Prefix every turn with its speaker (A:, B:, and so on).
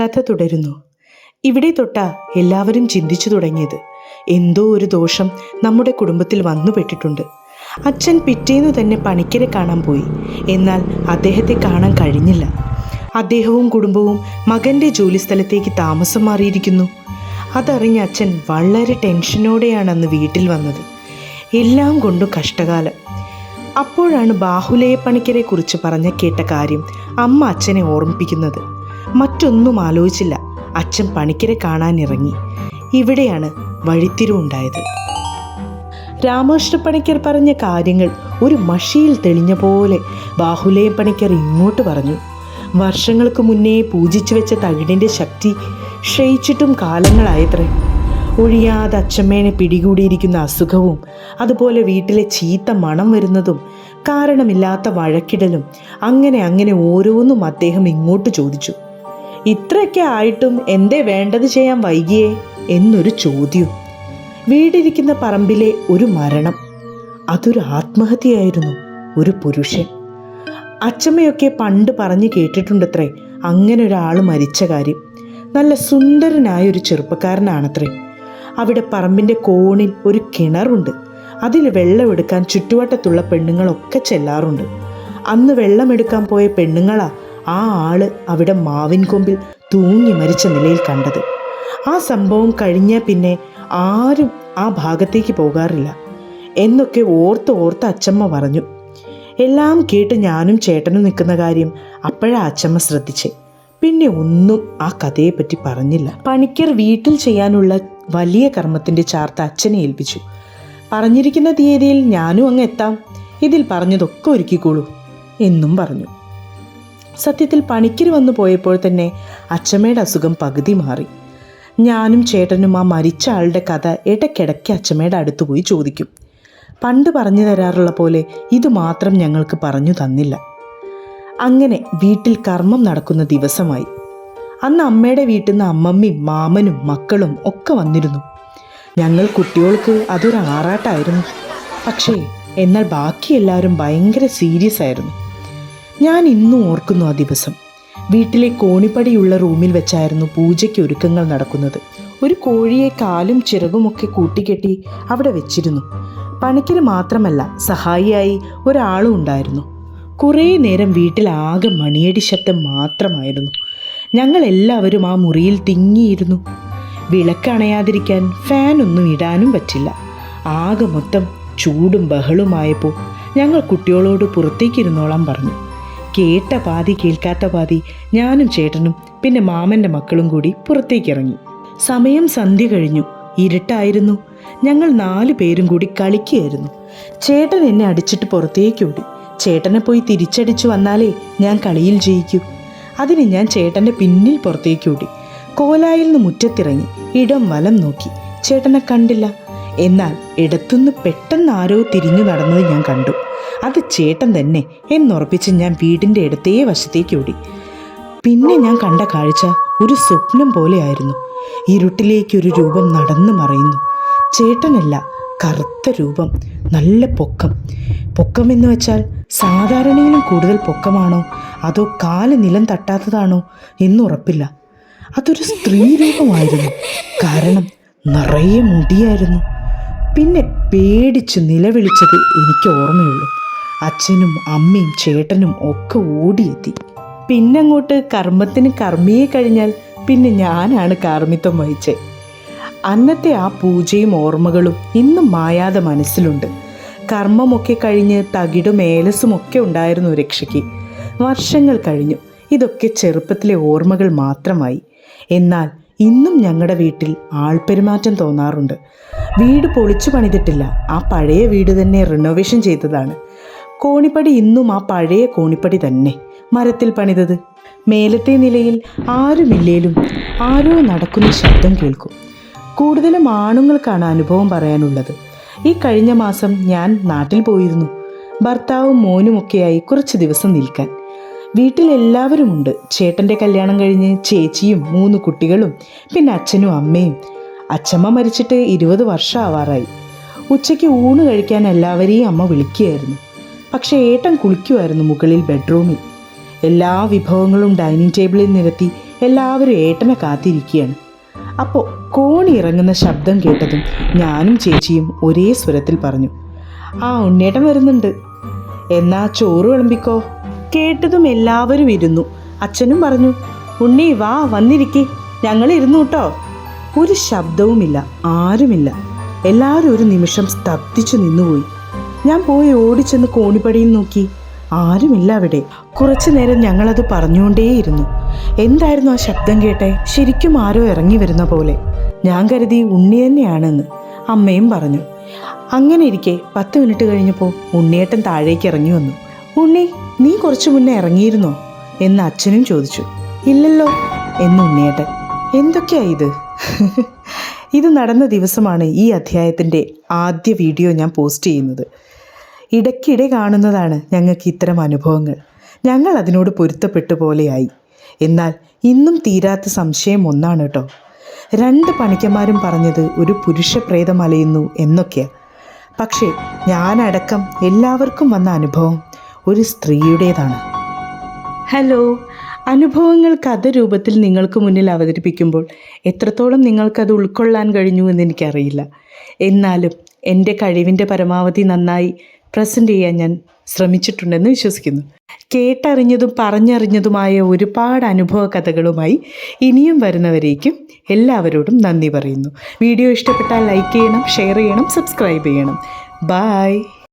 A: കഥ തുടരുന്നു. ഇവിടെ തൊട്ടാ എല്ലാവരും ചിന്തിച്ചു തുടങ്ങിയത്. എന്തോ ഒരു ദോഷം നമ്മുടെ കുടുംബത്തിൽ വന്നുപെട്ടിട്ടുണ്ട് അച്ഛൻ പിറ്റേന്ന് തന്നെ പണിക്കരെ കാണാൻ പോയി. എന്നാൽ അദ്ദേഹത്തെ കാണാൻ കഴിഞ്ഞില്ല. അദ്ദേഹവും കുടുംബവും മകന്റെ ജോലിസ്ഥലത്തേക്ക് താമസം മാറിയിരിക്കുന്നു. അതറിഞ്ഞ അച്ഛൻ വളരെ ടെൻഷനോടെയാണ് അന്ന് വീട്ടിൽ വന്നത്. എല്ലാം കൊണ്ടും കഷ്ടകാലം. അപ്പോഴാണ് ബാഹുലയ പണിക്കരെ കുറിച്ച് പറഞ്ഞ കേട്ട കാര്യം അമ്മ അച്ഛനെ ഓർമ്മിപ്പിക്കുന്നത്. മറ്റൊന്നും ആലോചിച്ചില്ല. അച്ഛൻ പണിക്കരെ കാണാനിറങ്ങി. ഇവിടെയാണ് വഴിത്തിരിവുണ്ടായത്. രാമകൃഷ്ണ പണിക്കർ പറഞ്ഞ കാര്യങ്ങൾ ഒരു മഷിയിൽ തെളിഞ്ഞ പോലെ ബാഹുലയ പണിക്കർ ഇങ്ങോട്ട് പറഞ്ഞു. വർഷങ്ങൾക്ക് മുന്നേ പൂജിച്ചു വെച്ച തകിടിന്റെ ശക്തി ക്ഷയിച്ചിട്ടും കാലങ്ങളായത്രേ. ഒഴിയാതെ അച്ഛമ്മേനെ പിടികൂടിയിരിക്കുന്ന അസുഖവും അതുപോലെ വീട്ടിലെ ചീത്ത മണം വരുന്നതും കാരണമില്ലാത്ത വഴക്കിടലും അങ്ങനെ അങ്ങനെ ഓരോന്നും അദ്ദേഹം ഇങ്ങോട്ട് ചോദിച്ചു. ഇത്രയൊക്കെ ആയിട്ടും എന്തേ വേണ്ടത് ചെയ്യാൻ വൈകിയേ എന്നൊരു ചോദ്യം. വീടിരിക്കുന്ന പറമ്പിലെ ഒരു മരണം. അതൊരു ആത്മഹത്യയായിരുന്നു ഒരു പുരുഷൻ. അച്ചമ്മയൊക്കെ പണ്ട് പറഞ്ഞു കേട്ടിട്ടുണ്ടത്രേ അങ്ങനെ ഒരാൾ മരിച്ച കാര്യം. നല്ല സുന്ദരനായ ഒരു ചെറുപ്പക്കാരനാണത്രേ. അവിടെ പറമ്പിന്റെ കോണിൽ ഒരു കിണറുണ്ട്. അതിൽ വെള്ളമെടുക്കാൻ ചുറ്റുവട്ടത്തുള്ള പെണ്ണുങ്ങളൊക്കെ ചെല്ലാറുണ്ട്. അന്ന് വെള്ളമെടുക്കാൻ പോയ പെണ്ണുങ്ങളാ ആ ആൾ അവിടെ മാവിൻ കൊമ്പിൽ തൂങ്ങി മരിച്ച നിലയിൽ കണ്ടത്. ആ സംഭവം കഴിഞ്ഞ പിന്നെ ആരും ആ ഭാഗത്തേക്ക് പോകാറില്ല. എന്നൊക്കെ ഓർത്ത് ഓർത്ത് അച്ചമ്മ പറഞ്ഞു. എല്ലാം കേട്ട് ഞാനും ചേട്ടനും നിൽക്കുന്ന കാര്യം അപ്പോഴാ അച്ചമ്മ ശ്രദ്ധിച്ചേ. പിന്നെ ഒന്നും ആ കഥയെപ്പറ്റി പറഞ്ഞില്ല. പണിക്കർ വീട്ടിൽ ചെയ്യാനുള്ള വലിയ കർമ്മത്തിന്റെ ചാർത്ത അച്ഛനെ ഏൽപ്പിച്ചു. പറഞ്ഞിരിക്കുന്ന തീയതിയിൽ ഞാനും അങ്ങ് എത്താം. ഇതിൽ പറഞ്ഞതൊക്കെ ഒരുക്കിക്കോളൂ എന്നും പറഞ്ഞു. സത്യത്തിൽ പണിക്കർ വന്നു പോയപ്പോൾ തന്നെ അച്ചമ്മയുടെ അസുഖം പകുതി മാറി. ഞാനും ചേട്ടനും ആ മരിച്ച ആളുടെ കഥ ഇടയ്ക്കിടയ്ക്ക് അച്ചമ്മയുടെ അടുത്ത് പോയി ചോദിക്കും. പണ്ട് പറഞ്ഞു തരാറുള്ള പോലെ ഇത് മാത്രം ഞങ്ങൾക്ക് പറഞ്ഞു തന്നില്ല. അങ്ങനെ വീട്ടിൽ കർമ്മം നടക്കുന്ന ദിവസമായി. അന്ന് അമ്മയുടെ വീട്ടിൽ നിന്ന് അമ്മമ്മയും മാമനും മക്കളും ഒക്കെ വന്നിരുന്നു. ഞങ്ങൾ കുട്ടികൾക്ക് അതൊരു ആറാട്ടായിരുന്നു. പക്ഷേ എന്നാൽ ബാക്കി എല്ലാവരും ഭയങ്കര സീരിയസ് ആയിരുന്നു. ഞാൻ ഇന്നും ഓർക്കുന്നു ആ ദിവസം. വീട്ടിലെ കോണിപ്പടിയുള്ള റൂമിൽ വെച്ചായിരുന്നു പൂജയ്ക്ക് ഒരുക്കങ്ങൾ നടക്കുന്നത്. ഒരു കോഴിയെ കാലും ചിറകുമൊക്കെ കൂട്ടിക്കെട്ടി അവിടെ വെച്ചിരുന്നു. പണിക്കര് മാത്രമല്ല സഹായിയായി ഒരാളും ഉണ്ടായിരുന്നു. കുറേ നേരം വീട്ടിലാകെ മണിയടി ശബ്ദം മാത്രമായിരുന്നു. ഞങ്ങൾ എല്ലാവരും ആ മുറിയിൽ തിങ്ങിയിരുന്നു. വിളക്കണയാതിരിക്കാൻ ഫാനൊന്നും ഇടാനും പറ്റില്ല. ആകെ മൊത്തം ചൂടും ബഹളുമായപ്പോൾ ഞങ്ങൾ കുട്ടികളോട് പുറത്തേക്കിരുന്നോളാൻ പറഞ്ഞു. കേട്ട പാതി കേൾക്കാത്ത പാതി ഞാനും ചേട്ടനും പിന്നെ മാമന്റെ മക്കളും കൂടി പുറത്തേക്കിറങ്ങി. സമയം സന്ധ്യ കഴിഞ്ഞു. ഇരുട്ടായിരുന്നു. ഞങ്ങൾ നാലു പേരും കൂടി കളിക്കുകയായിരുന്നു. ചേട്ടൻ എന്നെ അടിച്ചിട്ട് പുറത്തേക്ക് ഓടി. ചേട്ടനെ പോയി തിരിച്ചടിച്ചു വന്നാലേ ഞാൻ കളിയിൽ ജയിക്കൂ. അതിന് ഞാൻ ചേട്ടന്റെ പിന്നിൽ പുറത്തേക്ക് ഓടി. കോലായിൽ നിന്ന് മുറ്റത്തിറങ്ങി ഇടം വലം നോക്കി. ചേട്ടനെ കണ്ടില്ല. എന്നാൽ ഇടത്തുനിന്ന് പെട്ടെന്ന് ആരോ തിരിഞ്ഞു നടന്നത് ഞാൻ കണ്ടു. അത് ചേട്ടൻ തന്നെ എന്നുറപ്പിച്ച് ഞാൻ വീടിന്റെ ഇടത്തേ വശത്തേക്ക് ഓടി. പിന്നെ ഞാൻ കണ്ട കാഴ്ച ഒരു സ്വപ്നം പോലെയായിരുന്നു. ഇരുട്ടിലേക്കൊരു രൂപം നടന്നു മറയുന്നു. ചേട്ടനല്ല കറുത്ത രൂപം നല്ല പൊക്കം. പൊക്കം എന്ന് വെച്ചാൽ സാധാരണയിലും കൂടുതൽ പൊക്കമാണോ? അതോ കാൽ നിലം തട്ടാത്തതാണോ? എന്നുറപ്പില്ല അതൊരു സ്ത്രീ രൂപമായിരുന്നു. കാരണം നിറയെ മുടിയായിരുന്നു. പിന്നെ പേടിച്ച് നിലവിളിച്ചത് എനിക്ക് ഓർമ്മയുള്ളൂ. അച്ഛനും അമ്മയും ചേട്ടനും ഒക്കെ ഓടിയെത്തി. പിന്നങ്ങോട്ട് കർമ്മത്തിന് കർമ്മിയെ കഴിഞ്ഞാൽ പിന്നെ ഞാനാണ് കാർമ്മിത്വം വഹിച്ചത്. അന്നത്തെ ആ പൂജയും ഓർമ്മകളും ഇന്നും മായാതെ മനസ്സിലുണ്ട്. കർമ്മമൊക്കെ കഴിഞ്ഞ് തകിടും ഏലസുമൊക്കെ ഉണ്ടായിരുന്നു രക്ഷയ്ക്ക്. വർഷങ്ങൾ കഴിഞ്ഞു. ഇതൊക്കെ ചെറുപ്പത്തിലെ ഓർമ്മകൾ മാത്രമായി. എന്നാൽ ഇന്നും ഞങ്ങളുടെ വീട്ടിൽ ആൾപെരുമാറ്റം തോന്നാറുണ്ട്. വീട് പൊളിച്ചു പണിതിട്ടില്ല. ആ പഴയ വീട് തന്നെ റിനോവേഷൻ ചെയ്തതാണ്. കോണിപ്പടി ഇന്നും ആ പഴയ കോണിപ്പടി തന്നെ. മരത്തിൽ പണിതത്. മേലത്തെ നിലയിൽ ആരുമില്ലേലും ആരോ നടക്കുന്ന ശബ്ദം കേൾക്കും. കൂടുതലും ആണുങ്ങൾക്കാണ് അനുഭവം പറയാനുള്ളത്. ഈ കഴിഞ്ഞ മാസം ഞാൻ നാട്ടിൽ പോയിരുന്നു. ഭർത്താവും മോനുമൊക്കെയായി കുറച്ച് ദിവസം നിൽക്കാൻ. വീട്ടിലെല്ലാവരുമുണ്ട് ചേട്ടന്റെ കല്യാണം കഴിഞ്ഞ് ചേച്ചിയും മൂന്ന് കുട്ടികളും പിന്നെ അച്ഛനും അമ്മയും. അച്ഛമ്മ മരിച്ചിട്ട് ഇരുപത് വർഷം ആവാറായി ഉച്ചയ്ക്ക് ഊണ് കഴിക്കാൻ എല്ലാവരെയും അമ്മ വിളിക്കുകയായിരുന്നു. പക്ഷേ ഏട്ടൻ കുളിക്കുമായിരുന്നു മുകളിൽ ബെഡ്റൂമിൽ. എല്ലാ വിഭവങ്ങളും ഡൈനിങ് ടേബിളിൽ നിരത്തി എല്ലാവരും ഏട്ടനെ കാത്തിരിക്കുകയാണ്. അപ്പോൾ കോണി ഇറങ്ങുന്ന ശബ്ദം കേട്ടതും ഞാനും ചേച്ചിയും ഒരേ സ്വരത്തിൽ പറഞ്ഞു ആ ഉണ്ണേട്ടൻ വരുന്നുണ്ട്. എന്നാ ചോറ് വിളമ്പിക്കോ. കേട്ടതും എല്ലാവരും ഇരുന്നു. അച്ഛനും പറഞ്ഞു ഉണ്ണി വാ വന്നിരിക്കേ. ഞങ്ങൾ ഇരുന്നു കേട്ടോ ഒരു ശബ്ദവുമില്ല ആരുമില്ല. എല്ലാവരും ഒരു നിമിഷം സ്തബ്ധിച്ചു നിന്നുപോയി. ഞാൻ പോയി ഓടിച്ചെന്ന് കോണിപ്പടിയിൽ നോക്കി. ആരുമില്ല അവിടെ. കുറച്ചു നേരം ഞങ്ങളത് പറഞ്ഞുകൊണ്ടേയിരുന്നു. എന്തായിരുന്നു ആ ശബ്ദം കേട്ടെ? ശരിക്കും ആരോ ഇറങ്ങി വരുന്ന പോലെ. ഞാൻ കരുതി ഉണ്ണി തന്നെയാണെന്ന് അമ്മയും പറഞ്ഞു. അങ്ങനെ ഇരിക്കെ പത്ത് മിനിറ്റ് കഴിഞ്ഞപ്പോൾ ഉണ്ണിയേട്ടൻ താഴേക്ക് ഇറങ്ങി വന്നു. ഉണ്ണി നീ കുറച്ചു മുന്നേ ഇറങ്ങിയിരുന്നോ? എന്ന് അച്ഛനും ചോദിച്ചു. ഇല്ലല്ലോ എന്ന് ഉണ്ണിയേട്ടൻ. എന്തൊക്കെയാ ഇത്? ഇത് നടന്ന ദിവസമാണ് ഈ അധ്യായത്തിന്റെ ആദ്യ വീഡിയോ ഞാൻ പോസ്റ്റ് ചെയ്യുന്നത്. ഇടയ്ക്കിടെ കാണുന്നതാണ് ഞങ്ങൾക്ക് ഇത്തരം അനുഭവങ്ങൾ. ഞങ്ങൾ അതിനോട് പൊരുത്തപ്പെട്ടു പോലെയായി. എന്നാൽ ഇന്നും തീരാത്ത സംശയം ഒന്നാണ് കേട്ടോ. രണ്ട് പണിക്കന്മാരും പറഞ്ഞത് ഒരു പുരുഷ പ്രേതം അലയുന്നു എന്നൊക്കെയാണ് പക്ഷേ ഞാനടക്കം എല്ലാവർക്കും വന്ന അനുഭവം ഒരു സ്ത്രീയുടേതാണ്. ഹലോ അനുഭവങ്ങൾ കഥ രൂപത്തിൽ നിങ്ങൾക്ക് മുന്നിൽ അവതരിപ്പിക്കുമ്പോൾ എത്രത്തോളം നിങ്ങൾക്കത് ഉൾക്കൊള്ളാൻ കഴിഞ്ഞു എന്ന് എനിക്കറിയില്ല. എന്നാലും എന്റെ കഴിവിന്റെ പരമാവധി നന്നായി പ്രസന്റ് ചെയ്യാൻ ഞാൻ ശ്രമിച്ചിട്ടുണ്ടെന്ന് വിശ്വസിക്കുന്നു. കേട്ടറിഞ്ഞതും പറഞ്ഞറിഞ്ഞതുമായ ഒരുപാട് അനുഭവ കഥകളുമായി ഇനിയും വരുന്നവരേക്കും എല്ലാവരോടും നന്ദി പറയുന്നു. വീഡിയോ ഇഷ്ടപ്പെട്ടാൽ ലൈക്ക് ചെയ്യണം ഷെയർ ചെയ്യണം സബ്സ്ക്രൈബ് ചെയ്യണം. ബായ്.